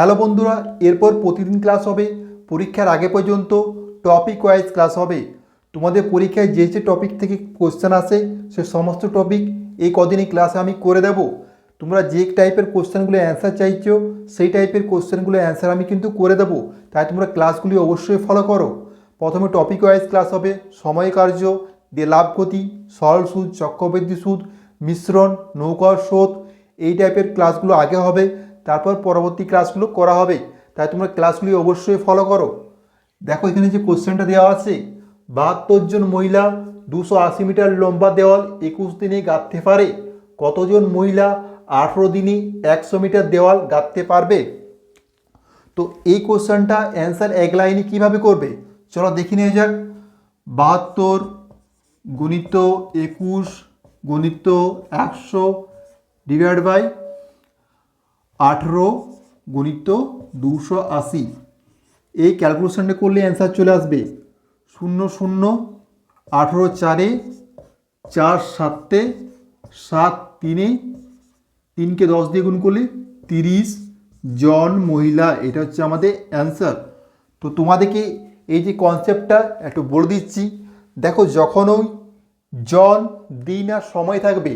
Hello বন্ধুরা, এরপর প্রতিদিন ক্লাস হবে। পরীক্ষার আগে পর্যন্ত টপিক ওয়াইজ ক্লাস হবে। তোমাদের পরীক্ষায় যে যে টপিক থেকে কোশ্চেন আসে, সে সমস্ত টপিক এই কদিনই ক্লাসে আমি করে দেব। তোমরা যে টাইপের কোশ্চেনগুলো অ্যান্সার চাইছো, সেই টাইপের কোশ্চেনগুলো অ্যান্সার আমি কিন্তু করে দেবো। তাই তোমরা ক্লাসগুলি অবশ্যই ফলো করো। প্রথমে টপিক ওয়াইজ ক্লাস হবে, সময় কার্য, দিয়ে লাভ ক্ষতি, সরল সুদ, চক্রবৃদ্ধি সুদ, মিশ্রণ, নৌকার শোধ এই টাইপের ক্লাসগুলো আগে হবে। তারপর পরবর্তী ক্লাসগুলো করা হবে। তাই তোমরা ক্লাসগুলি অবশ্যই ফলো করো। দেখো এখানে যে কোশ্চেনটা দেওয়া আছে, বাহাত্তর জন মহিলা, দুশো আশি মিটার লম্বা দেওয়াল, একুশ দিনে গাঁথতে পারে। কতজন মহিলা, আঠেরো দিনে একশো মিটার দেওয়াল গাঁথতে পারবে? তো এই কোশ্চেনটা অ্যান্সার এক লাইনে কীভাবে করবে? চলো দেখি নিয়ে যাক। বাহাত্তর গুণিত একুশ গুণিত একশো ডিভাইড বাই আঠেরো গুণিত দুশো আশি। এই ক্যালকুলেশনটা করলে অ্যান্সার চলে আসবে শূন্য শূন্য, আঠেরো চারে চার সাতে সাত তিনে তিনকে দশ দিয়ে গুণ করলে তিরিশ জন মহিলা। এটা হচ্ছে আমাদের অ্যান্সার তো তোমাদেরকে এই যে কনসেপ্টটা একটু বলে দিচ্ছি। দেখো যখন ওই জন, দিন আর সময় থাকবে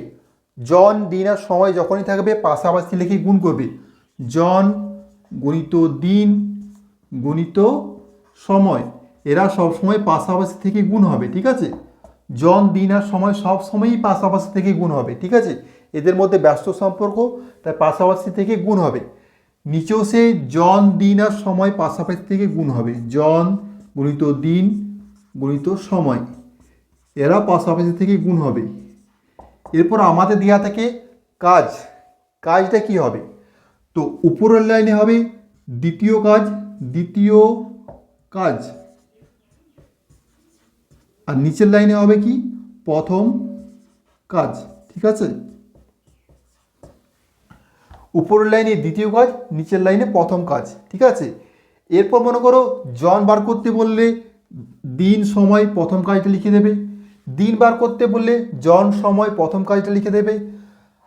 জন দিন আর সময় যখনই থাকবে, পাশাপাশি লিখে গুণ করবে। জন গণিত দিন, গণিত সময়। এরা সব সময় পাশাপাশি থেকে গুণ হবে, ঠিক আছে? জন দিন আর সময় সব সময়ই পাশাপাশি থেকে গুণ হবে, ঠিক আছে? এদের মধ্যে ব্যস্ত সম্পর্ক, তাই পাশাপাশি থেকে গুণ হবে। নিচেও সে জন দিন আর সময় পাশাপাশি থেকে গুণ হবে। জন গণিত দিন, গণিত সময়। এরা পাশাপাশি থেকে গুণ হবে। এরপর আমাদের দেওয়া থাকে কাজ। কাজটা কি হবে? তো উপরের লাইনে হবে দ্বিতীয় কাজ দ্বিতীয় কাজ। আর নিচের লাইনে হবে কি? প্রথম কাজ, ঠিক আছে? উপরের লাইনে দ্বিতীয় কাজ, নিচের লাইনে প্রথম কাজ, ঠিক আছে? এরপর মনে করো জন বার করতে বললে দিন, সময় প্রথম কাজটা লিখে দেবে। দিন বার করতে বললে জন সময় প্রথম কাজটা লিখে দেবে,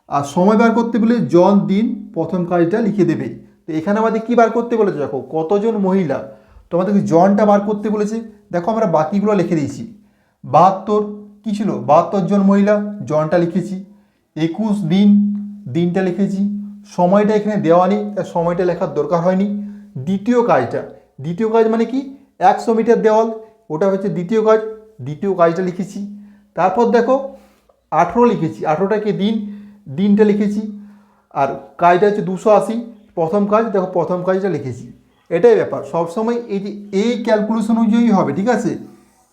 আর সময় বার করতে বললে জন দিন প্রথম কাজটা লিখে দেবে। তো এখানে আমাদের কী বার করতে বলেছে দেখো? কতজন মহিলা? তোমাদেরকে জনটা বার করতে বলেছে। দেখো আমরা বাকিগুলো লিখে দিয়েছি। বাহাত্তর, কী ছিল? বাহাত্তর জন মহিলা, জনটা লিখেছি। একুশ দিন, দিনটা লিখেছি। সময়টা এখানে দেওয়া নেই তার সময়টা লেখার দরকার হয়নি। দ্বিতীয় কাজটা। দ্বিতীয় কাজ মানে কি? একশো মিটার দেওয়াল। ওটা হচ্ছে দ্বিতীয় কাজ। দ্বিতীয় কাজটা লিখেছি। তারপর দেখো, আঠেরো লিখেছি। আঠেরোটাকে দিন? দিনটা লিখেছি। আর কাজটা হচ্ছে দুশো আশি। প্রথম কাজ, দেখো প্রথম কাজটা লিখেছি। এটাই ব্যাপার। সবসময় এই যে, এই ক্যালকুলেশন অনুযায়ী হবে, ঠিক আছে?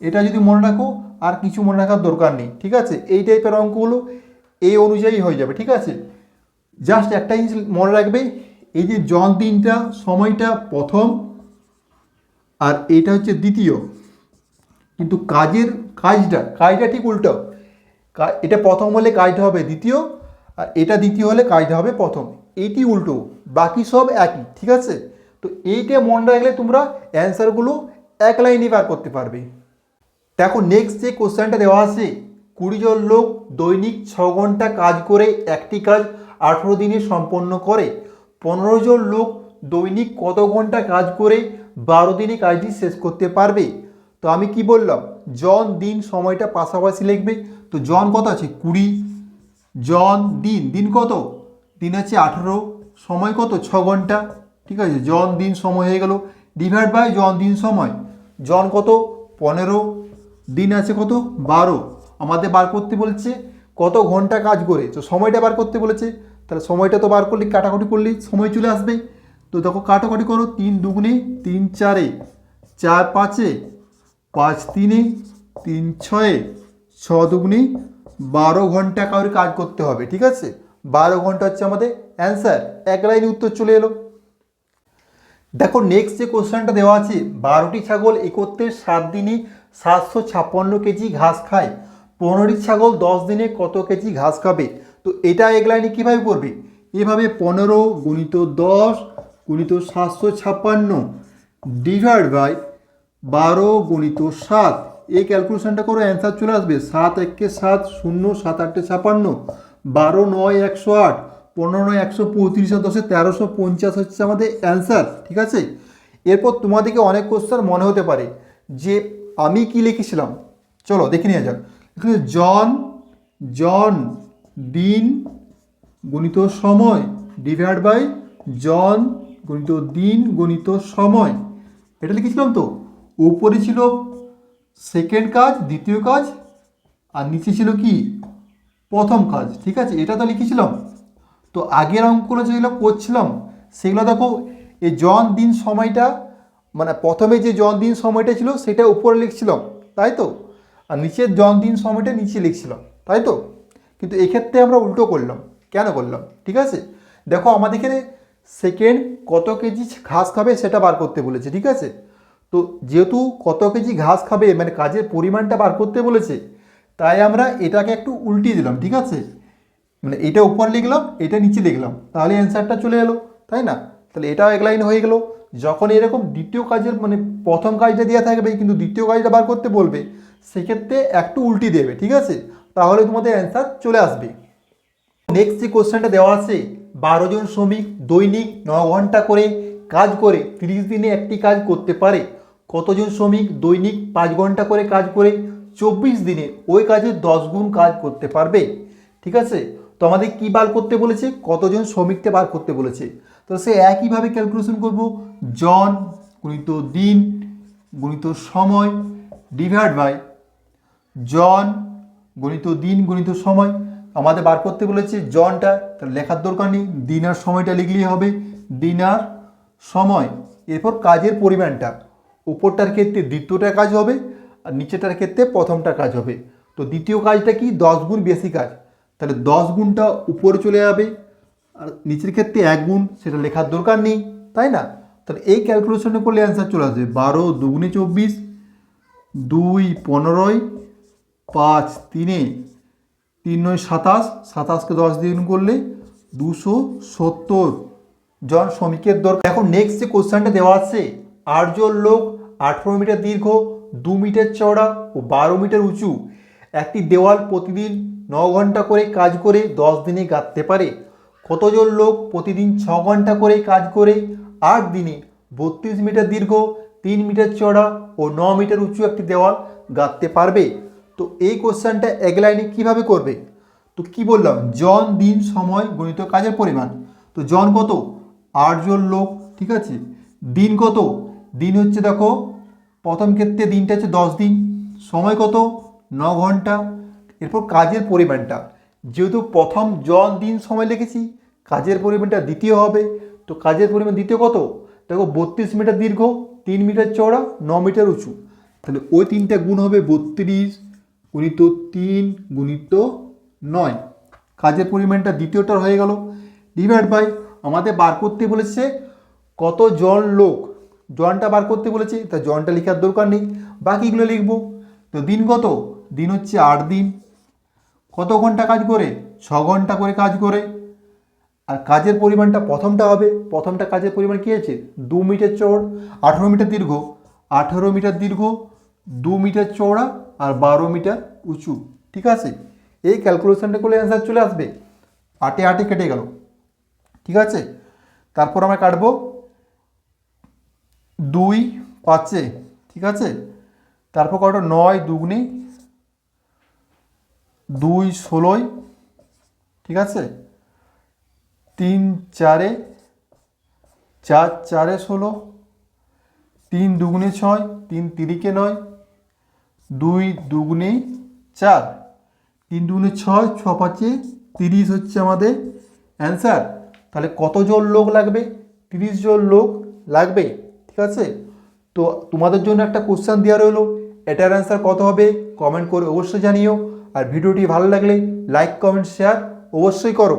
এটা যদি মনে রাখো, আর কিছু মনে রাখার দরকার নেই, ঠিক আছে? এই টাইপের অঙ্কগুলো এই অনুযায়ী হয়ে যাবে, ঠিক আছে? জাস্ট একটা জিনিস মনে রাখবে, এই যে জন দিনটা সময়টা প্রথম, আর এটা হচ্ছে দ্বিতীয়। কিন্তু কাজের কাজটা কাজটা ঠিক উল্টো। এটা প্রথম হলে কাজটা হবে দ্বিতীয়, আর এটা দ্বিতীয় হলে কাজটা হবে প্রথম। এইটি উল্টো, বাকি সব একই, ঠিক আছে? তো এইটা মনে রাখলে তোমরা অ্যান্সারগুলো এক লাইনে বার করতে পারবে। দেখো নেক্সট যে কোশ্চেনটা দেওয়া আছে, কুড়ি জন লোক দৈনিক ছ ঘণ্টা কাজ করে একটি কাজ আঠেরো দিনে সম্পন্ন করে। পনেরো জন লোক দৈনিক কত ঘণ্টা কাজ করে বারো দিনে কাজটি শেষ করতে পারবে? তো আমি কি বললাম? জন, দিন সময়টা পাশাপাশি লিখবে। তো জন কত আছে? কুড়ি। জন, দিন। দিন কত? দিন আছে আঠেরো। সময় কত? ছ ঘণ্টা। ঠিক আছে? জন, দিন সময় হয়ে গেল। ডিভাইড বাই জন, দিন সময়। জন কত? পনেরো। দিন আছে কত? বারো। আমাদের বার করতে বলছে কত ঘণ্টা কাজ করে। তো সময়টা বার করতে বলেছে। তাহলে সময়টা তো বার করলে কাটাকুটি করলেই সময় চলে আসবে। তো দেখো কাটাকুটি করো। তিন দুগুনে তিন চারে। চার পাঁচে পাঁচ তিনে, তিন ছয়ে, ছ দুগুণে বারো ঘণ্টা কাউরি কাজ করতে হবে, ঠিক আছে? বারো ঘণ্টা হচ্ছে আমাদের অ্যান্সার এক লাইনে উত্তর চলে এলো। দেখো নেক্সট যে কোশ্চেনটা দেওয়া আছে, বারোটি ছাগল একত্রে সাত দিনে সাতশো ছাপ্পান্ন কেজি ঘাস খায়। পনেরোটি ছাগল দশ দিনে কত কেজি ঘাস খাবে? তো এটা এক লাইনে কীভাবে করবে এভাবে পনেরো গুণিত দশ গুণিত সাতশো ছাপ্পান্ন ডিভাইড বাই বারো গুণিত সাত। এই ক্যালকুলেশনটা করো অ্যান্সার চলে আসবে সাত একে সাত, শূন্য, সাত আটে ছাপান্ন। বারো নয় একশো আট, পনেরো নয় একশো পঁয়ত্রিশ দশে তেরোশো পঞ্চাশ হচ্ছে আমাদের অ্যান্সার ঠিক আছে? এরপর তোমাদেরকে অনেক কোশ্চেন মনে হতে পারে যে আমি কি লিখেছিলাম? চলো দেখে নেওয়া যাক। এখানে জন জন, দিন, গণিত সময় ডিভাইড বাই জন, গণিত দিন, গণিত সময়। এটা লিখেছিলাম তো? উপরে ছিল সেকেন্ড কাজ, দ্বিতীয় কাজ, আর নিচে ছিল কি? প্রথম কাজ, ঠিক আছে? এটা তো লিখেছিলাম। তো আগের অঙ্কগুলো যেগুলো করছিলাম, সেগুলো দেখো, এই জন দিন সময়টা মানে প্রথমে যে জন দিন সময়টা ছিল, সেটা উপরে লিখছিলাম, তাই তো? আর নিচের জন দিন সময়টা নিচে লিখছিলাম, তাই তো? কিন্তু এক্ষেত্রে আমরা উল্টো করলাম। কেন করলাম? ঠিক আছে? দেখো, আমাদের এখানে সেকেন্ড কত কেজি ঘাস খাবে সেটা বার করতে বলেছে, ঠিক আছে? তো যেহেতু কত কেজি ঘাস খাবে মানে কাজের পরিমাণটা বার করতে বলেছে, তাই আমরা এটাকে একটু উল্টিয়ে দিলাম, ঠিক আছে? মানে এটা উপর লিখলাম, এটা নিচে লিখলাম, তাহলে অ্যান্সারটা চলে এলো, তাই না? তাহলে এটাও এক লাইন হয়ে গেলো। যখন এরকম দ্বিতীয় কাজের মানে প্রথম কাজটা দেওয়া থাকবে, কিন্তু দ্বিতীয় কাজটা বার করতে বলবে, সেক্ষেত্রে একটু উল্টি দেবে, ঠিক আছে? তাহলে তোমাদের অ্যান্সার চলে আসবে। নেক্সট যে কোশ্চেনটা দেওয়া আছে, বারো জন শ্রমিক দৈনিক ন ঘণ্টা করে কাজ করে, তিরিশ দিনে একটি কাজ করতে পারে। কতজন শ্রমিক দৈনিক পাঁচ ঘণ্টা করে কাজ করে চব্বিশ দিনে ওই কাজের দশ গুণ কাজ করতে পারবে? ঠিক আছে? তো আমাদের কী বার করতে বলেছে? কতজন শ্রমিককে বার করতে বলেছে? তো সে একইভাবে ক্যালকুলেশন করব। জন গুণিত দিন গুণিত সময় ডিভাইড বাই জন গণিত দিন গণিত সময়। আমাদের বার করতে বলেছে জনটা তার লেখার দরকার নেই। দিন আর সময়টা লিখলেই হবে। দিন আর সময়, এরপর কাজের পরিমাণটা। উপরটার ক্ষেত্রে দ্বিতীয়টা কাজ হবে, আর নিচেটার ক্ষেত্রে প্রথমটা কাজ হবে। তো দ্বিতীয় কাজটা কি? দশ গুণ বেশি কাজ। তাহলে দশ গুণটা উপরে চলে যাবে, আর নিচের ক্ষেত্রে এক গুণ, সেটা লেখার দরকার নেই, তাই না? তাহলে এই ক্যালকুলেশনে করলে অ্যান্সার চলে আসবে, বারো দুগুণে চব্বিশ, দুই পনেরোই পাঁচ তিনে, তিন নয় সাতাশ, সাতাশকে দশ দিন করলে দুশো সত্তর। জন শ্রমিকের দরকার। এখন নেক্সট যে কোশ্চেনটা দেওয়া আছে, আটজন লোক আঠেরো মিটার দীর্ঘ, দু মিটার চওড়া ও বারো মিটার উঁচু। একটি দেওয়াল প্রতিদিন ন ঘণ্টা করে কাজ করে দশ দিনে গাঁথতে পারে। কতজন লোক প্রতিদিন ছ ঘণ্টা করে কাজ করে? আট দিনে বত্রিশ মিটার দীর্ঘ, তিন মিটার চওড়া ও ন মিটার উঁচু একটি দেওয়াল গাঁথতে পারবে। তো এই কোশ্চেনটা এক লাইনে কীভাবে করবে? তো কি বললাম? জন দিন সময় গণিত কাজের পরিমাণ। তো জন কত? আটজন লোক, ঠিক আছে? দিন কত? দিন হচ্ছে দেখো, প্রথম ক্ষেত্রে দিনটা হচ্ছে দশ দিন। সময় কত? ন ঘণ্টা। এরপর কাজের পরিমাণটা। যেহেতু প্রথম জন দিন সময় লিখেছি, কাজের পরিমাণটা দ্বিতীয় হবে। তো কাজের পরিমাণ দ্বিতীয় কত? দেখো, বত্রিশ মিটার দীর্ঘ, তিন মিটার চওড়া, ন মিটার উঁচু। তাহলে ওই তিনটা গুণ হবে বত্রিশ গুণিত তিন গুণিত নয়। কাজের পরিমাণটা দ্বিতীয়টার হয়ে গেল। ডিভাইড বাই আমাদের বার করতে বলেছে কত জন লোক? জনটা বার করতে বলেছে, তা জনটা লেখার দরকার নেই। বাকিগুলো লিখব। তো দিন কত? দিন হচ্ছে আট দিন। কত ঘণ্টা কাজ করে? ছ ঘণ্টা করে কাজ করে। আর কাজের পরিমাণটা প্রথমটা হবে। প্রথমটা কাজের পরিমাণ কী আছে? দু মিটার চৌড় আঠেরো মিটার দীর্ঘ। আঠেরো মিটার দীর্ঘ, দু মিটার চওড়া আর বারো মিটার উঁচু। ঠিক আছে? এই ক্যালকুলেশনটা করলে অ্যান্সার চলে আসবে। আটে আটে কেটে গেল। ঠিক আছে? তারপর আমরা কাটবো দুই পাঁচে, ঠিক আছে? তারপর কাটো নয় দুগুনি দুই ষোলোই, ঠিক আছে? তিন চারে, চার চারে ষোলো, তিন দুগুণে ছয়, তিন তিরিকে নয়, দুই দুগুণে চার। তিন দুগুণে ছয়, ছ পাঁচে তিরিশ হচ্ছে আমাদের অ্যান্সার। তাহলে কতজন লোক লাগবে? তিরিশ জন লোক লাগবে, ঠিক আছে? তো তোমাদের জন্য একটা কোশ্চেন দেওয়া রইল। এটার অ্যান্সার কত হবে? কমেন্ট করে অবশ্যই জানিও। আর ভিডিওটি ভালো লাগলে লাইক কমেন্ট শেয়ার অবশ্যই করো।